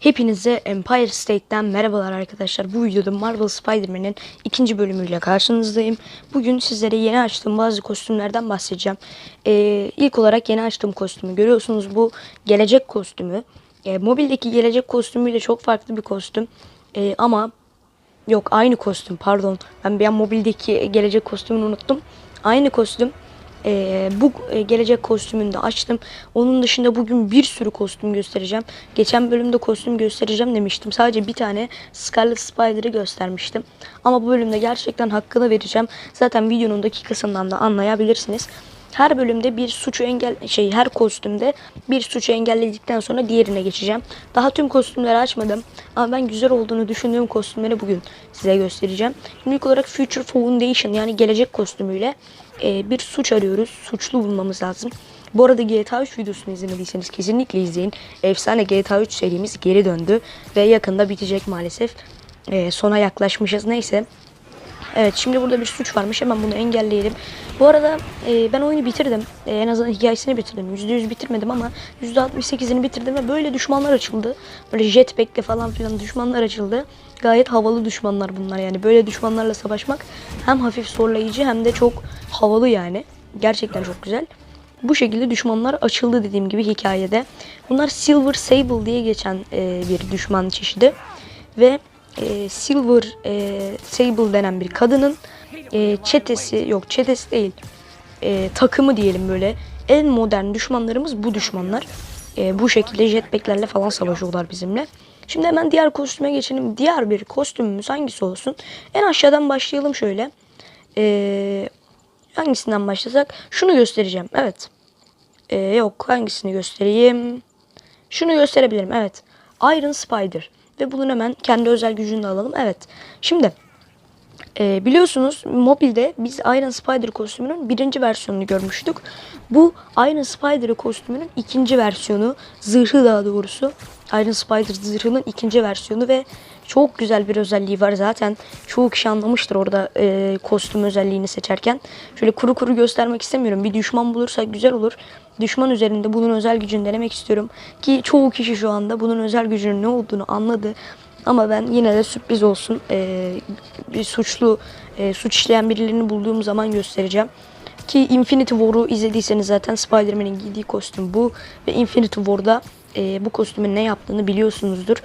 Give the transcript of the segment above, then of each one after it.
Hepinize Empire State'ten merhabalar arkadaşlar. Bu videoda Marvel Spider-Man'in ikinci bölümüyle karşınızdayım. Bugün sizlere yeni açtığım bazı kostümlerden bahsedeceğim. Ee, ilk olarak yeni açtığım kostümü görüyorsunuz. Bu gelecek kostümü. Ee, mobildeki gelecek kostümüyle çok farklı bir kostüm. Ee, ama yok aynı kostüm pardon. Ben bir an mobildeki gelecek kostümünü unuttum. Aynı kostüm. Ee, bu e, gelecek kostümünü de açtım. Onun dışında bugün bir sürü kostüm göstereceğim. Geçen bölümde kostüm göstereceğim demiştim. Sadece bir tane Scarlet Spider'ı göstermiştim. Ama bu bölümde gerçekten hakkını vereceğim. Zaten videonun dakikasından da anlayabilirsiniz. Her bölümde bir suçu engel şey her kostümde bir suçu engelledikten sonra diğerine geçeceğim. Daha tüm kostümleri açmadım ama ben güzel olduğunu düşündüğüm kostümleri bugün size göstereceğim. Şimdi ilk olarak Future Foundation yani gelecek kostümüyle e, bir suç arıyoruz. Suçlu bulmamız lazım. Bu arada GTA 3 videosunu izlemediyseniz kesinlikle izleyin. Efsane GTA 3 serimiz geri döndü ve yakında bitecek maalesef. E, sona yaklaşmışız neyse. Evet şimdi burada bir suç varmış hemen bunu engelleyelim. Bu arada e, ben oyunu bitirdim. E, en azından hikayesini bitirdim. %100 bitirmedim ama %68'ini bitirdim ve böyle düşmanlar açıldı. Böyle jetpack'le falan filan düşmanlar açıldı. Gayet havalı düşmanlar bunlar yani. Böyle düşmanlarla savaşmak hem hafif zorlayıcı hem de çok havalı yani. Gerçekten çok güzel. Bu şekilde düşmanlar açıldı dediğim gibi hikayede. Bunlar Silver Sable diye geçen e, bir düşman çeşidi. Ve e, Silver e, Sable denen bir kadının e, çetesi yok çetesi değil e, takımı diyelim böyle en modern düşmanlarımız bu düşmanlar. E, bu şekilde jetpacklerle falan savaşıyorlar bizimle. Şimdi hemen diğer kostüme geçelim. Diğer bir kostümümüz hangisi olsun? En aşağıdan başlayalım şöyle. E, hangisinden başlasak? Şunu göstereceğim. Evet. E, yok hangisini göstereyim? Şunu gösterebilirim. Evet. Iron Spider. Ve bunun hemen kendi özel gücünü de alalım. Evet. Şimdi e, biliyorsunuz mobilde biz Iron Spider kostümünün birinci versiyonunu görmüştük. Bu Iron Spider kostümünün ikinci versiyonu. Zırhı daha doğrusu. Iron Spider zırhının ikinci versiyonu ve çok güzel bir özelliği var zaten. Çoğu kişi anlamıştır orada e, kostüm özelliğini seçerken. Şöyle kuru kuru göstermek istemiyorum. Bir düşman bulursak güzel olur. Düşman üzerinde bunun özel gücünü denemek istiyorum. Ki çoğu kişi şu anda bunun özel gücünün ne olduğunu anladı. Ama ben yine de sürpriz olsun. E, bir suçlu, e, suç işleyen birilerini bulduğum zaman göstereceğim. Ki Infinity War'u izlediyseniz zaten Spider-Man'in giydiği kostüm bu. Ve Infinity War'da e, bu kostümün ne yaptığını biliyorsunuzdur.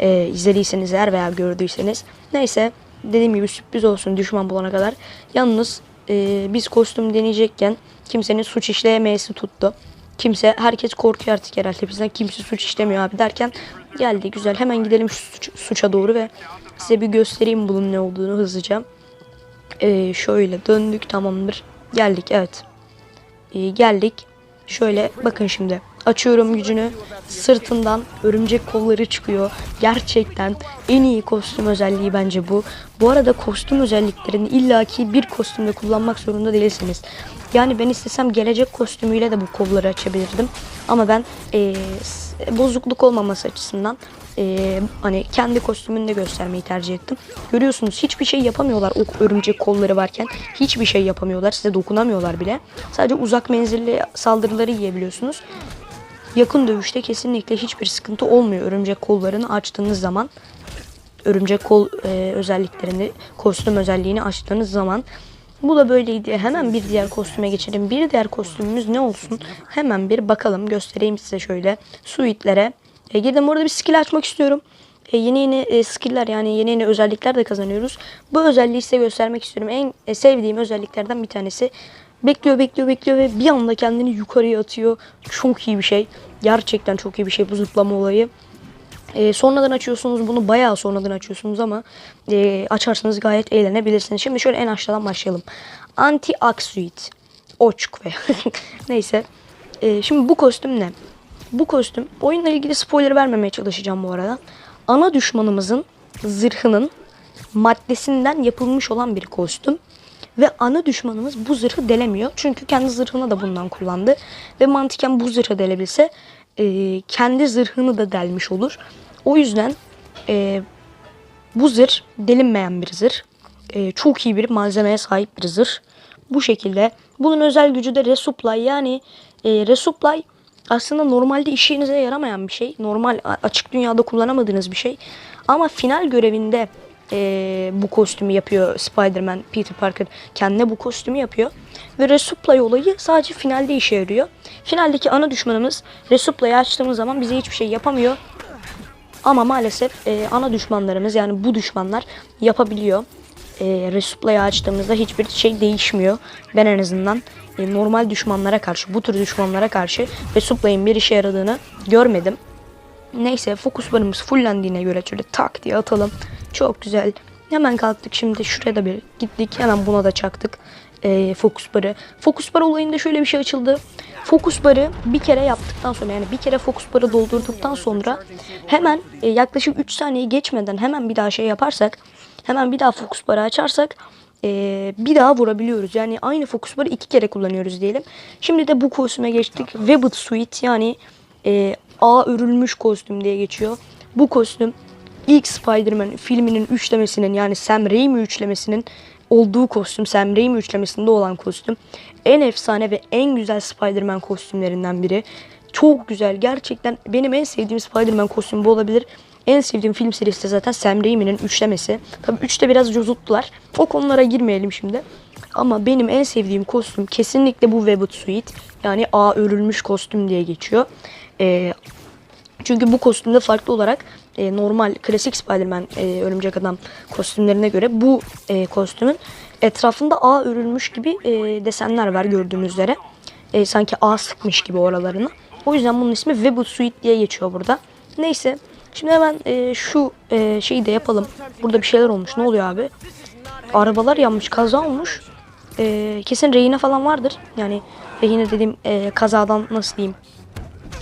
E, izlediyseniz eğer veya gördüyseniz. Neyse dediğim gibi sürpriz olsun düşman bulana kadar. Yalnız e, biz kostüm deneyecekken kimsenin suç işleyemeyesi tuttu. Kimse, herkes korkuyor artık herhalde bizden. Kimse suç işlemiyor abi derken geldi güzel. Hemen gidelim suç- suça doğru ve size bir göstereyim bunun ne olduğunu hızlıca. Ee, şöyle döndük tamamdır. Geldik evet. Ee, geldik. Şöyle bakın şimdi. Açıyorum gücünü. Sırtından örümcek kolları çıkıyor. Gerçekten en iyi kostüm özelliği bence bu. Bu arada kostüm özelliklerini illaki bir kostümde kullanmak zorunda değilsiniz. Yani ben istesem gelecek kostümüyle de bu kolları açabilirdim. Ama ben s- bozukluk olmaması açısından eee, hani kendi kostümünü de göstermeyi tercih ettim. Görüyorsunuz hiçbir şey yapamıyorlar o örümcek kolları varken. Hiçbir şey yapamıyorlar. Size dokunamıyorlar bile. Sadece uzak menzilli saldırıları yiyebiliyorsunuz. Yakın dövüşte kesinlikle hiçbir sıkıntı olmuyor örümcek kollarını açtığınız zaman. Örümcek kol e, özelliklerini, kostüm özelliğini açtığınız zaman. Bu da böyleydi. Hemen bir diğer kostüme geçelim. Bir diğer kostümümüz ne olsun? Hemen bir bakalım. Göstereyim size şöyle. Suitlere. E, girdim orada bir skill açmak istiyorum. E, yeni yeni e, skill'ler yani yeni yeni özellikler de kazanıyoruz. Bu özelliği size göstermek istiyorum. En e, sevdiğim özelliklerden bir tanesi. Bekliyor bekliyor bekliyor ve bir anda kendini yukarıya atıyor. Çok iyi bir şey. Gerçekten çok iyi bir şey bu zıplama olayı. E, sonradan açıyorsunuz bunu bayağı sonradan açıyorsunuz ama e, açarsanız gayet eğlenebilirsiniz. Şimdi şöyle en aşağıdan başlayalım. Anti Aksuit. Oçk ve neyse. E, şimdi bu kostüm ne? Bu kostüm oyunla ilgili spoiler vermemeye çalışacağım bu arada. Ana düşmanımızın zırhının maddesinden yapılmış olan bir kostüm. Ve ana düşmanımız bu zırhı delemiyor. Çünkü kendi zırhını da bundan kullandı. Ve mantıken bu zırhı delebilse e, kendi zırhını da delmiş olur. O yüzden e, bu zırh delinmeyen bir zırh. E, çok iyi bir malzemeye sahip bir zırh. Bu şekilde. Bunun özel gücü de resupply yani e, resupply aslında normalde işinize yaramayan bir şey. Normal açık dünyada kullanamadığınız bir şey. Ama final görevinde eee, bu kostümü yapıyor Spider-Man, Peter Parker kendine bu kostümü yapıyor. Ve resupply olayı sadece finalde işe yarıyor. Finaldeki ana düşmanımız resupply'ı açtığımız zaman bize hiçbir şey yapamıyor. Ama maalesef e, ana düşmanlarımız yani bu düşmanlar yapabiliyor. E, Resupply'ı açtığımızda hiçbir şey değişmiyor. Ben en azından e, normal düşmanlara karşı, bu tür düşmanlara karşı Resupply'ın bir işe yaradığını görmedim. Neyse fokus barımız fullendiğine göre şöyle tak diye atalım. Çok güzel. Hemen kalktık şimdi şuraya da bir gittik. Hemen buna da çaktık. Ee, fokus barı. Fokus bar olayında şöyle bir şey açıldı. Fokus barı bir kere yaptıktan sonra yani bir kere fokus barı doldurduktan sonra hemen e, yaklaşık 3 saniye geçmeden hemen bir daha şey yaparsak hemen bir daha fokus barı açarsak e, bir daha vurabiliyoruz. Yani aynı fokus barı iki kere kullanıyoruz diyelim. Şimdi de bu kostüme geçtik. Webbed Suite yani e, ağ örülmüş kostüm diye geçiyor. Bu kostüm ilk Spider-Man filminin üçlemesinin yani Sam Raimi üçlemesinin olduğu kostüm. Sam Raimi üçlemesinde olan kostüm. En efsane ve en güzel Spider-Man kostümlerinden biri. Çok güzel. Gerçekten benim en sevdiğim Spider-Man kostümü bu olabilir. En sevdiğim film serisi de zaten Sam Raimi'nin üçlemesi. Tabii üçte biraz cozuttular. O konulara girmeyelim şimdi. Ama benim en sevdiğim kostüm kesinlikle bu Webbed Suite. Yani A örülmüş kostüm diye geçiyor. Ee, çünkü bu kostümde farklı olarak e, normal klasik Spider-Man e, Örümcek Adam kostümlerine göre bu e, kostümün etrafında ağ örülmüş gibi e, desenler var gördüğünüz üzere. E, sanki ağ sıkmış gibi oralarını. O yüzden bunun ismi Webbed Suite diye geçiyor burada. Neyse. Şimdi hemen e, şu e, şeyi de yapalım. Burada bir şeyler olmuş. Ne oluyor abi? Arabalar yanmış. Kaza olmuş. E, kesin rehine falan vardır. Yani rehine dediğim e, kazadan nasıl diyeyim?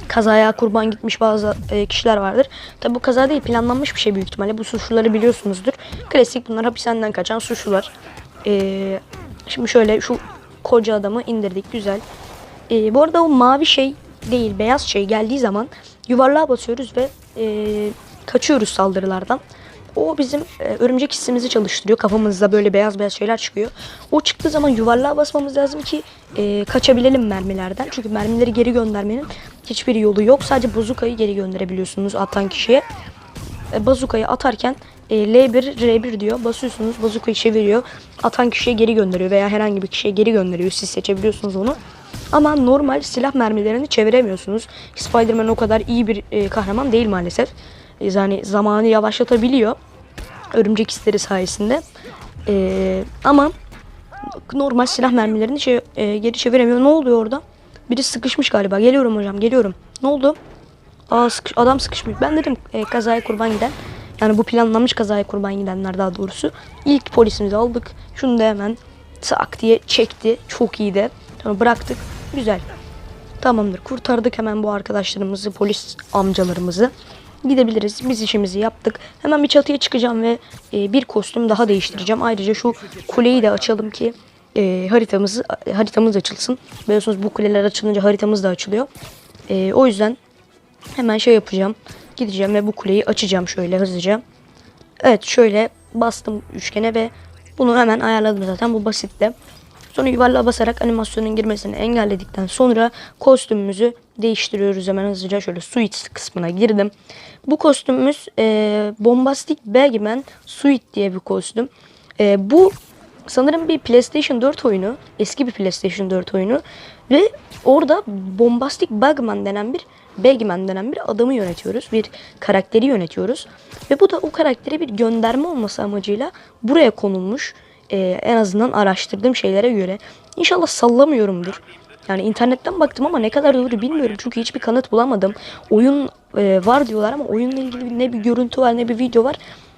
Kazaya kurban gitmiş bazı e, kişiler vardır. Tabi bu kaza değil planlanmış bir şey büyük ihtimalle. Bu suçluları biliyorsunuzdur. Klasik bunlar hapishaneden kaçan suçlular. E, şimdi şöyle şu koca adamı indirdik güzel. E, bu arada o mavi şey değil beyaz şey geldiği zaman yuvarlığa basıyoruz ve e, kaçıyoruz saldırılardan. O bizim e, örümcek hissimizi çalıştırıyor. Kafamızda böyle beyaz beyaz şeyler çıkıyor. O çıktığı zaman yuvarlığa basmamız lazım ki e, kaçabilelim mermilerden. Çünkü mermileri geri göndermenin hiçbir yolu yok. Sadece bazukayı geri gönderebiliyorsunuz atan kişiye. E, bazukayı atarken e, L1, R1 diyor. Basıyorsunuz bazukayı çeviriyor. Atan kişiye geri gönderiyor veya herhangi bir kişiye geri gönderiyor. Siz seçebiliyorsunuz onu. Ama normal silah mermilerini çeviremiyorsunuz. Spider-Man o kadar iyi bir e, kahraman değil maalesef. Yani zamanı yavaşlatabiliyor. Örümcek hisleri sayesinde. E, ama normal silah mermilerini şey, e, geri çeviremiyor. Ne oluyor orada? Biri sıkışmış galiba. Geliyorum hocam geliyorum. Ne oldu? Aa, sıkış, adam sıkışmış. Ben dedim e, kazaya kurban giden. Yani bu planlanmış kazaya kurban gidenler daha doğrusu. İlk polisimizi aldık. Şunu da hemen tak diye çekti. Çok iyi de. Sonra bıraktık. Güzel. Tamamdır. Kurtardık hemen bu arkadaşlarımızı, polis amcalarımızı. Gidebiliriz. Biz işimizi yaptık. Hemen bir çatıya çıkacağım ve e, bir kostüm daha değiştireceğim. Ayrıca şu kuleyi de açalım ki e, haritamız haritamız açılsın. Biliyorsunuz bu kuleler açılınca haritamız da açılıyor. E, o yüzden hemen şey yapacağım. Gideceğim ve bu kuleyi açacağım şöyle hızlıca. Evet şöyle bastım üçgene ve bunu hemen ayarladım zaten. Bu basitti. Sonra yuvarlığa basarak animasyonun girmesini engelledikten sonra kostümümüzü değiştiriyoruz hemen hızlıca. Şöyle suite kısmına girdim. Bu kostümümüz e, Bombastic Bagman Suite diye bir kostüm. E, bu sanırım bir PlayStation 4 oyunu. Eski bir PlayStation 4 oyunu. Ve orada Bombastic Bagman denen bir Bagman denen bir adamı yönetiyoruz. Bir karakteri yönetiyoruz. Ve bu da o karaktere bir gönderme olması amacıyla buraya konulmuş. Ee, en azından araştırdığım şeylere göre. İnşallah sallamıyorumdur. Yani internetten baktım ama ne kadar doğru bilmiyorum. Çünkü hiçbir kanıt bulamadım. Oyun e, var diyorlar ama oyunla ilgili ne bir görüntü var ne bir video var.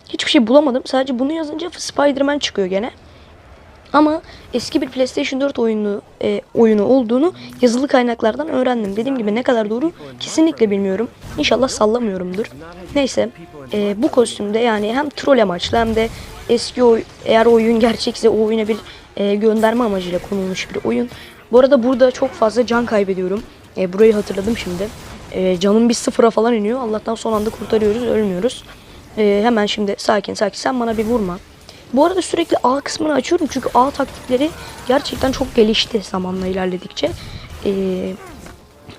Hiçbir şey bulamadım. Sadece bunu yazınca Spider-Man çıkıyor gene. Ama eski bir PlayStation 4 oyunu e, oyunu olduğunu yazılı kaynaklardan öğrendim. Dediğim gibi ne kadar doğru kesinlikle bilmiyorum. İnşallah sallamıyorumdur. Neyse e, bu kostümde yani hem troll amaçlı hem de eski oy eğer oyun gerçekse o oyuna bir e, gönderme amacıyla konulmuş bir oyun. Bu arada burada çok fazla can kaybediyorum. E, burayı hatırladım şimdi. E, canım bir sıfıra falan iniyor. Allah'tan son anda kurtarıyoruz, ölmüyoruz. E, hemen şimdi sakin sakin sen bana bir vurma. Bu arada sürekli A kısmını açıyorum çünkü A taktikleri gerçekten çok gelişti zamanla ilerledikçe. Ee,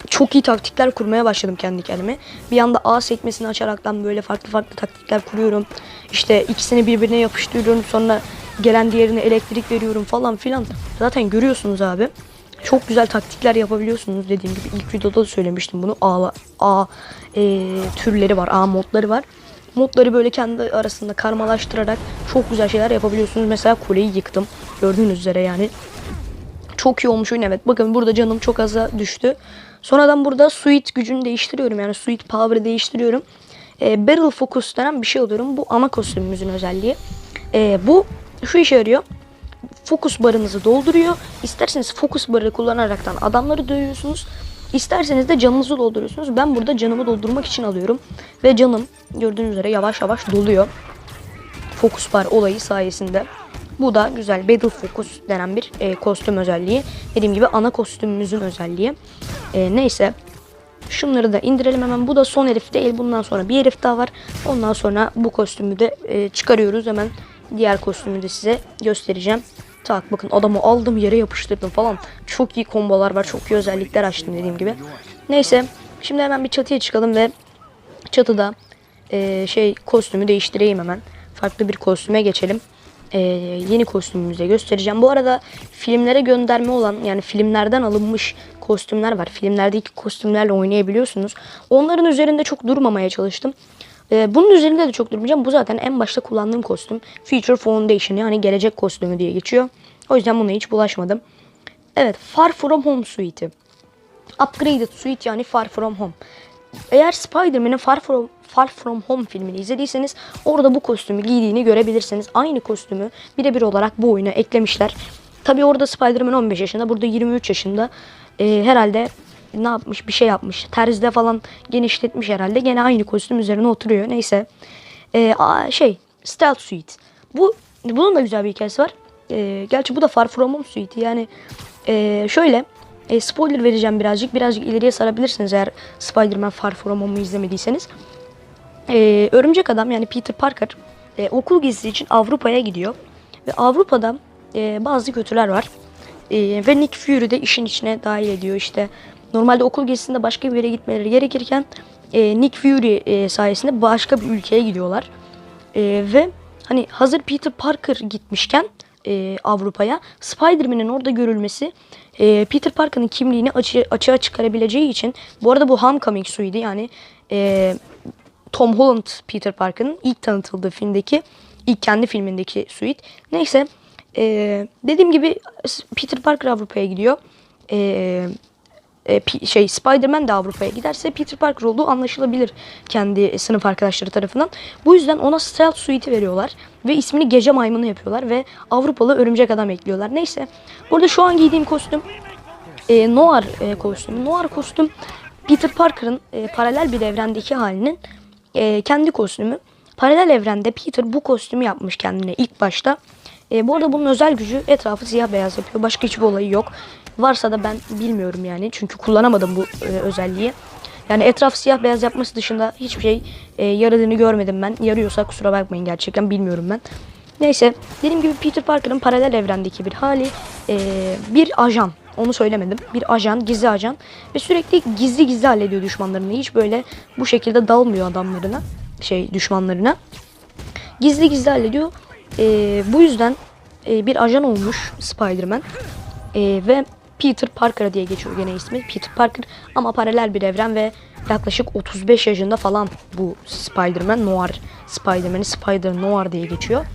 çok iyi taktikler kurmaya başladım kendi kendime. Bir anda A sekmesini açaraktan böyle farklı farklı taktikler kuruyorum. İşte ikisini birbirine yapıştırıyorum sonra gelen diğerine elektrik veriyorum falan filan. Zaten görüyorsunuz abi. Çok güzel taktikler yapabiliyorsunuz dediğim gibi ilk videoda da söylemiştim bunu. A, A e, türleri var, A modları var. Modları böyle kendi arasında karmalaştırarak çok güzel şeyler yapabiliyorsunuz. Mesela kuleyi yıktım. Gördüğünüz üzere yani. Çok iyi olmuş oyun evet. Bakın burada canım çok aza düştü. Sonradan burada suit gücünü değiştiriyorum. Yani suit power'ı değiştiriyorum. E, barrel focus denen bir şey alıyorum. Bu ana kostümümüzün özelliği. E, bu şu işe yarıyor. Fokus barınızı dolduruyor. İsterseniz fokus barı kullanaraktan adamları dövüyorsunuz. İsterseniz de canınızı dolduruyorsunuz. Ben burada canımı doldurmak için alıyorum. Ve canım gördüğünüz üzere yavaş yavaş doluyor. Focus bar olayı sayesinde. Bu da güzel Battle Focus denen bir e, kostüm özelliği. Dediğim gibi ana kostümümüzün özelliği. E, neyse. Şunları da indirelim hemen. Bu da son herif değil. Bundan sonra bir herif daha var. Ondan sonra bu kostümü de e, çıkarıyoruz. Hemen diğer kostümü de size göstereceğim. Tak bakın adamı aldım yere yapıştırdım falan. Çok iyi kombolar var. Çok iyi özellikler açtım dediğim gibi. Neyse. Şimdi hemen bir çatıya çıkalım ve çatıda e, şey kostümü değiştireyim hemen. Farklı bir kostüme geçelim. E, yeni kostümümüzü göstereceğim. Bu arada filmlere gönderme olan yani filmlerden alınmış kostümler var. Filmlerdeki kostümlerle oynayabiliyorsunuz. Onların üzerinde çok durmamaya çalıştım. E, bunun üzerinde de çok durmayacağım. Bu zaten en başta kullandığım kostüm. Future Foundation yani gelecek kostümü diye geçiyor. O yüzden buna hiç bulaşmadım. Evet Far From Home suite'i. Upgraded Suite yani Far From Home. Eğer Spider-Man'in Far From, Far From Home filmini izlediyseniz orada bu kostümü giydiğini görebilirsiniz. Aynı kostümü birebir olarak bu oyuna eklemişler. Tabi orada Spider-Man 15 yaşında, burada 23 yaşında. Ee, herhalde ne yapmış bir şey yapmış. Terzide falan genişletmiş herhalde. Gene aynı kostüm üzerine oturuyor. Neyse. Ee, aa, şey Stealth Suite. Bu bunun da güzel bir hikayesi var. Ee, gerçi bu da Far From Home Suite. Yani ee, şöyle e, spoiler vereceğim birazcık. Birazcık ileriye sarabilirsiniz eğer Spider-Man Far From Home'u izlemediyseniz. E, Örümcek Adam yani Peter Parker e, okul gezisi için Avrupa'ya gidiyor. Ve Avrupa'da e, bazı kötüler var. E, ve Nick Fury de işin içine dahil ediyor işte. Normalde okul gezisinde başka bir yere gitmeleri gerekirken e, Nick Fury e, sayesinde başka bir ülkeye gidiyorlar. E, ve hani hazır Peter Parker gitmişken e, Avrupa'ya Spider-Man'in orada görülmesi e, Peter Parker'ın kimliğini açı, açığa çıkarabileceği için bu arada bu Homecoming suite'i yani e, Tom Holland Peter Parker'ın ilk tanıtıldığı filmdeki ilk kendi filmindeki suite. Neyse e, dediğim gibi Peter Parker Avrupa'ya gidiyor. E, e, şey Spider-Man de Avrupa'ya giderse Peter Parker olduğu anlaşılabilir kendi sınıf arkadaşları tarafından. Bu yüzden ona Stealth Suite'i veriyorlar ve ismini Gece Maymunu yapıyorlar ve Avrupalı Örümcek Adam ekliyorlar. Neyse burada şu an giydiğim kostüm e, Noir e, kostümü. Noir kostüm Peter Parker'ın e, paralel bir evrendeki halinin e, kendi kostümü. Paralel evrende Peter bu kostümü yapmış kendine ilk başta. E, bu arada bunun özel gücü etrafı siyah beyaz yapıyor. Başka hiçbir olayı yok. Varsa da ben bilmiyorum yani. Çünkü kullanamadım bu e, özelliği. Yani etraf siyah beyaz yapması dışında hiçbir şey e, yaradığını görmedim ben. Yarıyorsa kusura bakmayın gerçekten bilmiyorum ben. Neyse dediğim gibi Peter Parker'ın paralel evrendeki bir hali e, bir ajan. Onu söylemedim. Bir ajan, gizli ajan. Ve sürekli gizli gizli hallediyor düşmanlarını. Hiç böyle bu şekilde dalmıyor adamlarına. Şey düşmanlarına. Gizli gizli hallediyor. E, bu yüzden e, bir ajan olmuş Spider-Man. E, ve Peter Parker diye geçiyor gene ismi. Peter Parker ama paralel bir evren ve yaklaşık 35 yaşında falan bu Spider-Man Noir Spider-Man'i Spider Noir diye geçiyor.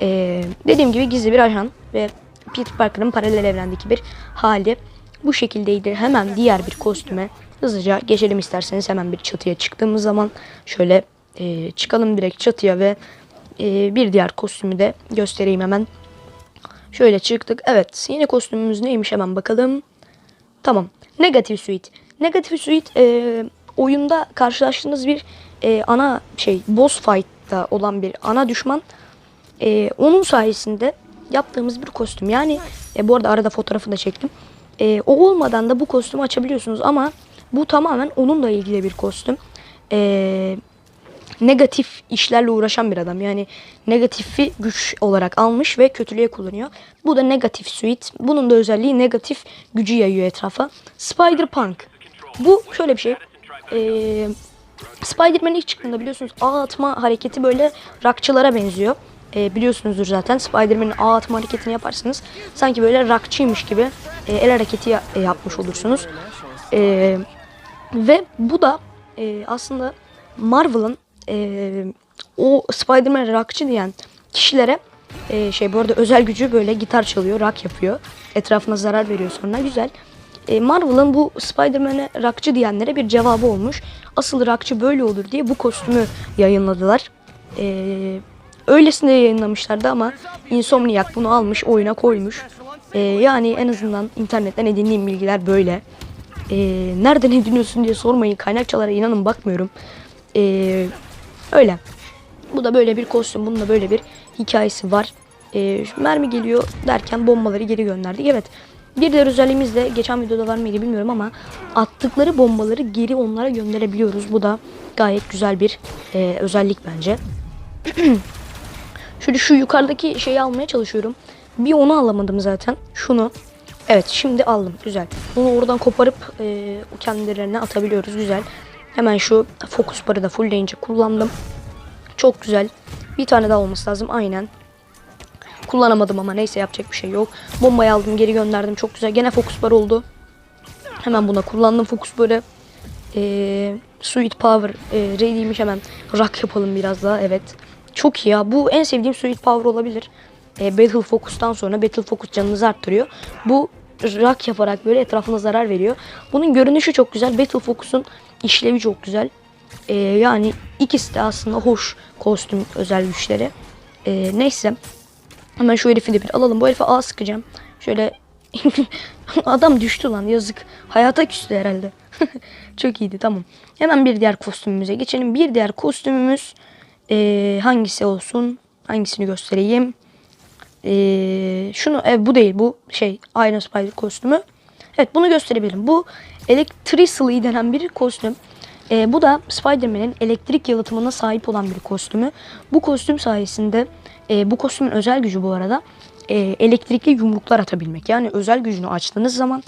Ee, dediğim gibi gizli bir ajan ve Peter Parker'ın paralel evrendeki bir hali bu şekildeydi. Hemen diğer bir kostüme hızlıca geçelim isterseniz hemen bir çatıya çıktığımız zaman şöyle e, çıkalım direkt çatıya ve e, bir diğer kostümü de göstereyim hemen. Şöyle çıktık. Evet yeni kostümümüz neymiş hemen bakalım. Tamam. Negative Suite. Negative Suite e, oyunda karşılaştığınız bir e, ana şey boss fight'ta olan bir ana düşman. E, onun sayesinde yaptığımız bir kostüm. Yani e, bu arada arada fotoğrafını da çektim. E, o olmadan da bu kostümü açabiliyorsunuz ama bu tamamen onunla ilgili bir kostüm. E, negatif işlerle uğraşan bir adam. Yani negatifi güç olarak almış ve kötülüğe kullanıyor. Bu da negatif suite. Bunun da özelliği negatif gücü yayıyor etrafa. Spider-Punk. Bu şöyle bir şey. Ee, Spider-Man ilk çıktığında biliyorsunuz ağ atma hareketi böyle rakçılara benziyor. Ee, biliyorsunuzdur zaten Spider-Man'in ağ atma hareketini yaparsınız. Sanki böyle rakçıymış gibi e, el hareketi ya- e, yapmış olursunuz. Ee, ve bu da e, aslında Marvel'ın e, o Spider-Man rockçı diyen kişilere e, şey bu arada özel gücü böyle gitar çalıyor, rock yapıyor. Etrafına zarar veriyor sonra güzel. E, Marvel'ın bu Spider-Man'e rockçı diyenlere bir cevabı olmuş. Asıl rockçı böyle olur diye bu kostümü yayınladılar. E, öylesine yayınlamışlardı ama Insomniac bunu almış oyuna koymuş. E, yani en azından internetten edindiğim bilgiler böyle. E, nereden ediniyorsun diye sormayın. Kaynakçalara inanın bakmıyorum. E, öyle. Bu da böyle bir kostüm. Bunun da böyle bir hikayesi var. E, şu mermi geliyor derken bombaları geri gönderdik. Evet. Bir diğer özelliğimiz de geçen videoda var mıydı bilmiyorum ama attıkları bombaları geri onlara gönderebiliyoruz. Bu da gayet güzel bir e, özellik bence. Şöyle şu yukarıdaki şeyi almaya çalışıyorum. Bir onu alamadım zaten. Şunu. Evet şimdi aldım. Güzel. Bunu oradan koparıp e, kendilerine atabiliyoruz. Güzel. Hemen şu fokus barı da fullleyince kullandım. Çok güzel. Bir tane daha olması lazım. Aynen. Kullanamadım ama neyse yapacak bir şey yok. Bombayı aldım geri gönderdim. Çok güzel. Gene fokus bar oldu. Hemen buna kullandım fokus barı. Ee, Sweet Power e, ready'ymiş hemen. Rock yapalım biraz daha. Evet. Çok iyi ya. Bu en sevdiğim Sweet Power olabilir. Ee, Battle Focus'tan sonra Battle Focus canınızı arttırıyor. Bu rock yaparak böyle etrafına zarar veriyor. Bunun görünüşü çok güzel. Battle Focus'un işlevi çok güzel. Ee, yani ikisi de aslında hoş kostüm özel güçleri. Ee, neyse. Hemen şu herifi de bir alalım. Bu herife A sıkacağım. Şöyle adam düştü lan yazık. Hayata küstü herhalde. Çok iyiydi tamam. Hemen bir diğer kostümümüze geçelim. Bir diğer kostümümüz ee, hangisi olsun? Hangisini göstereyim? Ee, şunu e, bu değil bu şey Iron Spider kostümü. Evet bunu gösterebilirim. Bu Electrically denen bir kostüm. Ee, bu da Spider-Man'in elektrik yalıtımına sahip olan bir kostümü. Bu kostüm sayesinde e, bu kostümün özel gücü bu arada e, elektrikli yumruklar atabilmek. Yani özel gücünü açtığınız zaman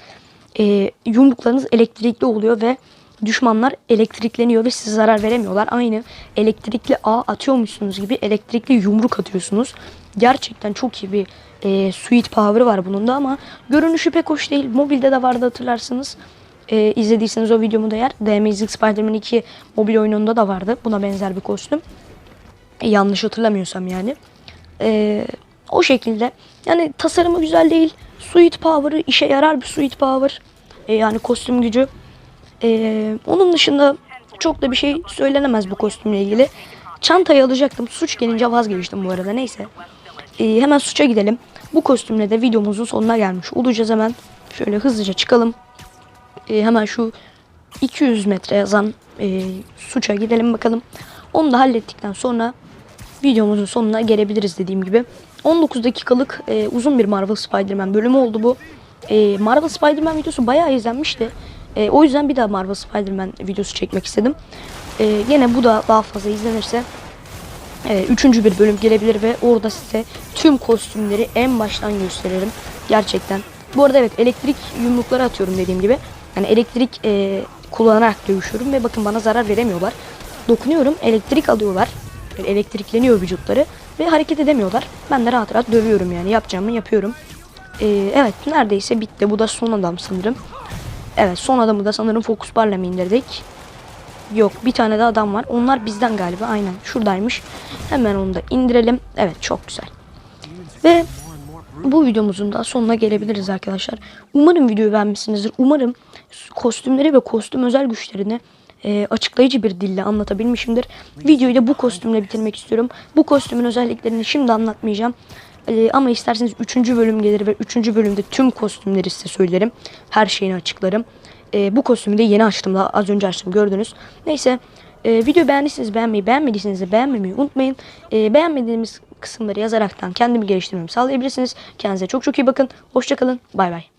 e, yumruklarınız elektrikli oluyor ve düşmanlar elektrikleniyor ve size zarar veremiyorlar. Aynı elektrikli ağ atıyormuşsunuz gibi elektrikli yumruk atıyorsunuz. Gerçekten çok iyi bir e, sweet power var bunun da ama görünüşü pek hoş değil. Mobilde de vardı hatırlarsınız. E, izlediyseniz o videomu da yer. The Amazing Spider-Man 2 mobil oyununda da vardı. Buna benzer bir kostüm. E, yanlış hatırlamıyorsam yani. E, o şekilde. Yani tasarımı güzel değil. Sweet power'ı işe yarar bir sweet power. E, yani kostüm gücü. Ee, onun dışında çok da bir şey söylenemez bu kostümle ilgili. Çantayı alacaktım. Suç gelince vazgeçtim bu arada. Neyse. Ee, hemen suça gidelim. Bu kostümle de videomuzun sonuna gelmiş olacağız hemen. Şöyle hızlıca çıkalım. Ee, hemen şu 200 metre yazan e, suça gidelim bakalım. Onu da hallettikten sonra videomuzun sonuna gelebiliriz dediğim gibi. 19 dakikalık e, uzun bir Marvel Spider-Man bölümü oldu bu. E, Marvel Spider-Man videosu bayağı izlenmişti. E, o yüzden bir daha Marvel Spider-Man videosu çekmek istedim. E, yine bu da daha fazla izlenirse e, üçüncü bir bölüm gelebilir ve orada size tüm kostümleri en baştan gösteririm. Gerçekten. Bu arada evet elektrik yumrukları atıyorum dediğim gibi. Yani elektrik e, kullanarak dövüşüyorum ve bakın bana zarar veremiyorlar. Dokunuyorum elektrik alıyorlar. Elektrikleniyor vücutları ve hareket edemiyorlar. Ben de rahat rahat dövüyorum yani yapacağımı yapıyorum. E, evet neredeyse bitti. Bu da son adam sanırım. Evet son adamı da sanırım fokus barla mı indirdik? Yok bir tane de adam var. Onlar bizden galiba aynen şuradaymış. Hemen onu da indirelim. Evet çok güzel. Ve bu videomuzun da sonuna gelebiliriz arkadaşlar. Umarım videoyu beğenmişsinizdir. Umarım kostümleri ve kostüm özel güçlerini e, açıklayıcı bir dille anlatabilmişimdir. Videoyu da bu kostümle bitirmek istiyorum. Bu kostümün özelliklerini şimdi anlatmayacağım. E, ama isterseniz 3. bölüm gelir ve 3. bölümde tüm kostümleri size söylerim. Her şeyini açıklarım. E, bu kostümü de yeni açtım daha az önce açtım gördünüz. Neyse e, video beğendiyseniz beğenmeyi beğenmediyseniz de beğenmemeyi unutmayın. E, beğenmediğimiz kısımları yazaraktan kendimi geliştirmemi sağlayabilirsiniz. Kendinize çok çok iyi bakın. Hoşçakalın. Bay bay.